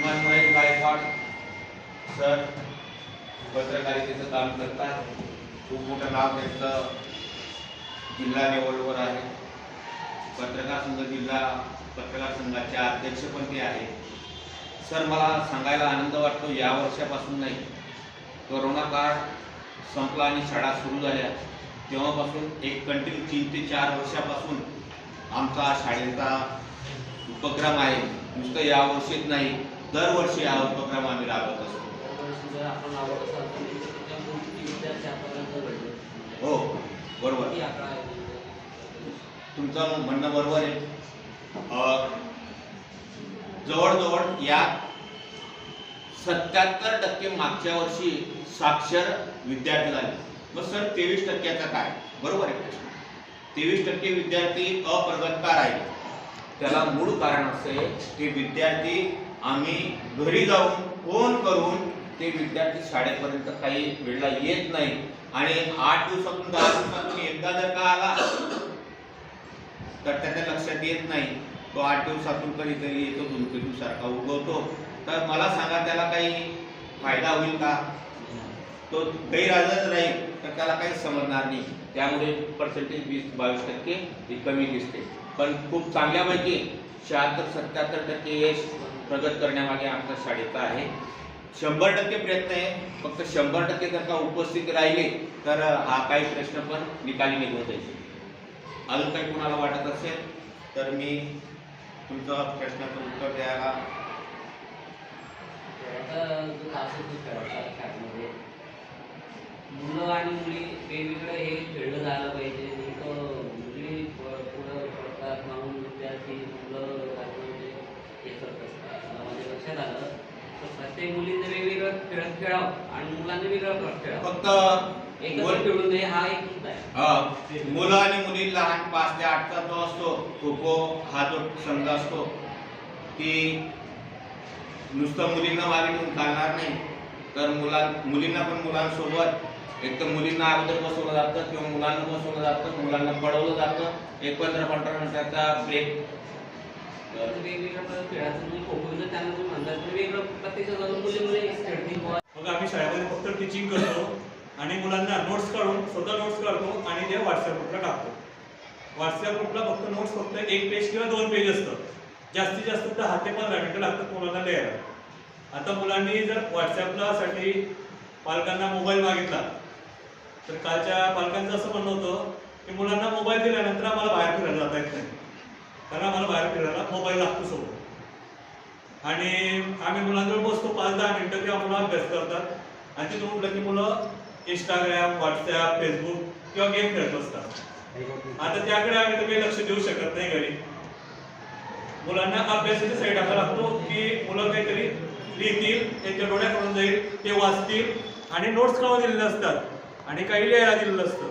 श्रीमान Mahesh Gaikwad sir पत्रकारितेचं काम करतात खूप मोठं नाव त्यांचं जिल्हा लेवलवर आहे. पत्रकार संघ जिल्हा पत्रकार संघाचे अध्यक्ष पण ते आहे सर मला सांगायला आनंद वाटतो या वर्षापासून नाही. करोना काळ संपला आणि शाळा सुरू झाल्या. तेव्हापासून एक कंटिन्यू तीन ते चार वर्षापासून आमचा शाळेचा उपक्रम आहे. नुसतं या वर्षीच नाही दरवर्षी हा उपक्रम आम्ही राबवत असतो. हो बरोबर. तुमचं म्हणणं बरोबर आहे. जवळजवळ या सत्याहत्तर टक्के मागच्या वर्षी साक्षर विद्यार्थी झाले. मग सर तेवीस टक्क्याचा काय? बरोबर आहे प्रश्न. तेवीस टक्के विद्यार्थी अप्रगतकार आहेत त्याला मूळ कारण असे की विद्यार्थी आम्ही घरी जाऊन फोन करून ते विद्यार्थी शाळेपर्यंत काही वेळेला येत नाही. आणि आठ दिवसातून दहा दिवसातून एकदा जर का आला तर त्याच्या लक्षात येत नाही. तो आठ दिवसातून कधीतरी येतो धुमकेतूसारखा उगवतो. तर मला सांगा त्याला काही फायदा होईल का? तो गैरहजर राहील तर त्याला काही समजणार नाही. त्यामुळे पर्सेंटेज वीस बावीस टक्के ही कमी दिसते. पण खूप चांगल्यापैकी शहात्तर सत्याहत्तर टक्के यश प्रगत करण्यामागे आमच्या शाळेचा आहे. शंभर टक्के प्रयत्न आहे. फक्त शंभर टक्के जर का उपस्थित राहिले तर हा काही प्रश्न पण निकाली निघून जाईल. अजून काही कुणाला वाटत असेल तर मी तुमचं प्रश्नाचं उत्तर द्यायला आता जो तास होतो खेळाचा शाळेमध्ये मुलं आणि मुली वेगवेगळं हे खेळलं जायला पाहिजे. तर मुली पुढं पडतात म्हणून विद्यार्थी मुलं म्हणजे हे करत असतात. मला माझ्या लक्षात आलं. तर प्रत्येक मुलींनी वेगवेगळं खेळ खेळावं आणि मुलांनी वेगळं खेळ खेळावं. फक्त वर- खेळू नये हा एक मुद्दा आहे. मुलं आणि मुली लहान पाच ते आठचा जो असतो खो खो हा जो संघ असतो की नुसतं मुलींना मागे ठेवून चालणार नाही. तर मुलां मुलींना पण मुलांसोबत एक तर मुलींना अगोदर बसवलं जातं किंवा मुलांना बसवलं जातं मुलांना पडवलं जातं. एक पंधरा पंधरा मिनिटाचा ब्रेक तर जर त्यांना प्रत्येक मग आम्ही शाळेमध्ये फक्त टीचिंग करतो आणि मुलांना नोट्स काढून स्वतः नोट्स काढतो आणि ते व्हॉट्सअप ग्रुपला टाकतो. व्हॉट्सअप ग्रुपला फक्त नोट्स फक्त एक पेज किंवा दोन पेज असतं. जास्तीत जास्त दहा ते पंधरा मिनिटं लागतात मुलांना लिहायला. आता मुलांनी जर व्हॉट्सअपला साठी पालकांना मोबाईल मागितला तर कालच्या पालकांचं असं म्हणणं होतं की मुलांना मोबाईल दिल्यानंतर आम्हाला बाहेर फिरायला जाता येत नाही. कारण आम्हाला बाहेर फिरायला मोबाईल लागतो सोबत. आणि आम्ही मुलांजवळ बसतो पाच दहा मिनटं किंवा मुलं अभ्यास करतात. आणि तिथून उठलं की मुलं इंस्टाग्राम व्हॉट्सॲप फेसबुक किंवा गेम खेळत असतात. आता त्याकडे आम्ही तर काही लक्ष देऊ शकत नाही घरी. मुलांना अभ्यासाच्या साईड टाकायला लागतो की मुलं काहीतरी लिहितील त्यांच्या डोळ्याकडून जाईल ते वाचतील आणि नोट्स काढून दिलेले असतात. आणि काही लिहायला दिलेलं असतं.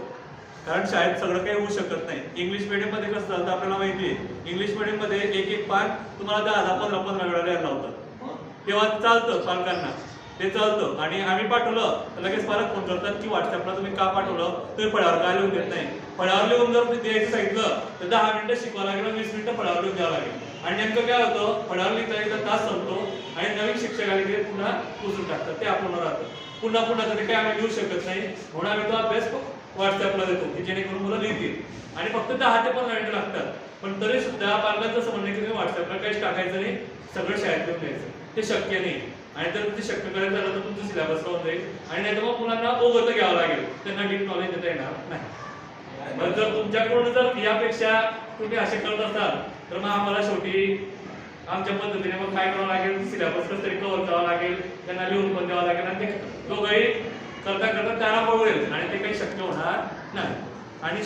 कारण शाळेत सगळं काही होऊ शकत नाही. इंग्लिश मीडियममध्ये कसं झालं आपल्याला माहिती आहे. इंग्लिश मीडियममध्ये एक एक पान तुम्हाला दहा दहा पंधरा पंधरा वेळा लिहायला लावतात. तेव्हा चालतं पालकांना. ते चालतं. आणि आम्ही पाठवलं तर लगेच पालक फोन करतात की व्हॉट्सअपला तुम्ही का पाठवलं? तुम्ही फळावर काय लिहून देत नाही? फळावर लिहून जर द्यायचं सांगितलं तर दहा मिनिटं शिकवावं लागेल वीस मिनिटं फळावर लिहून द्यावं लागेल. आणि नेमकं काय होतं? फळावर लिहिता एकदा तास संपतो आणि नवीन शिक्षक आले पुन्हा पुसून टाकतात. ते आपण राहतं. पुन्हा पुन्हा तरी काय आम्ही लिहू शकत नाही. म्हणून आम्ही तो अभ्यास व्हॉट्सअपला देतो की जेणेकरून मुलं लिहितील. आणि फक्त दहा ते पंधरा मिनिटं लागतात. पण तरी सुद्धा पालकांचं असं म्हणणं की तुम्ही व्हॉट्सअपला काहीच टाकायचं नाही सगळं शाळेत घेऊन द्यायचं. ते शक्य नाही. आणि जर ते शक्य करायचं झालं तर तुमचं सिलेबस राहून जाईल. आणि नाही तर मग मुलांना ओघत घ्यावं लागेल. त्यांना डीप नॉलेज देता येणार नाही. मग जर तुमच्याकडून जर यापेक्षा तुम्ही असे करत असाल तर मग आम्हाला शेवटी आमच्या पद्धतीने मग काय करावं लागेल? सिलेबस कसं तरी कव्हर करावं लागेल त्यांना लिहून पण द्यावं लागेल आणि ते दोघंही करता करता त्यांना पळवेल आणि ते काही शक्य होणार नाही. आणि